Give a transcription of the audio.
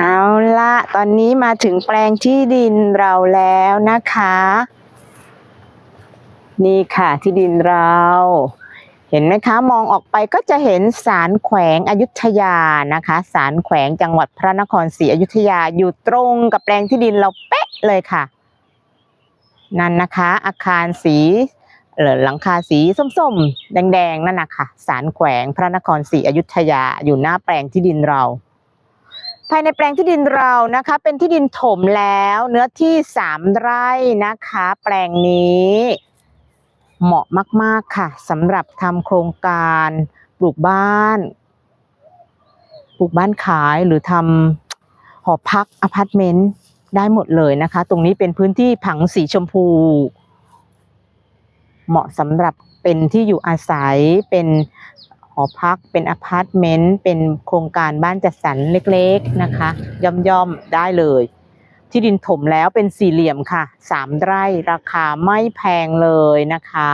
เอาละตอนนี้มาถึงแปลงที่ดินเราแล้วนะคะ นี่ค่ะที่ดินเรา เห็นไหมคะ มองออกไปก็จะเห็นศาลแขวงอยุธยานะคะศาลแขวงจังหวัดพระนครศรีอยุธยาอยู่ตรงกับแปลงที่ดินเราเป๊ะเลยค่ะ นั่นนะคะ อาคารสีเอ่อหลังคาสีส้มๆ แดงๆ นั่นนะคะศาลแขวงพระนครศรีอยุธยาอยู่หน้าแปลงที่ดินเรา ภายในแปลงที่ดินเรานะคะ เป็นที่ดินถมแล้วเนื้อที่สามไร่นะคะ แปลงนี้เหมาะมาก ๆ ค่ะสำหรับทำโครงการปลูกบ้านปลูกบ้านขายหรือทำหอพักอพาร์ตเมนต์ได้หมดเลยนะคะ ตรงนี้เป็นพื้นที่ผังสีชมพู เหมาะสำหรับเป็นที่อยู่อาศัยเป็น อพักเป็นอพาร์ตเมนต์เป็นโครงการบ้านจัดสรรเล็กๆนะคะ ย่อมๆได้เลย ที่ดินถมแล้วเป็นสี่เหลี่ยมค่ะสามไร่ราคาไม่แพงเลยนะคะ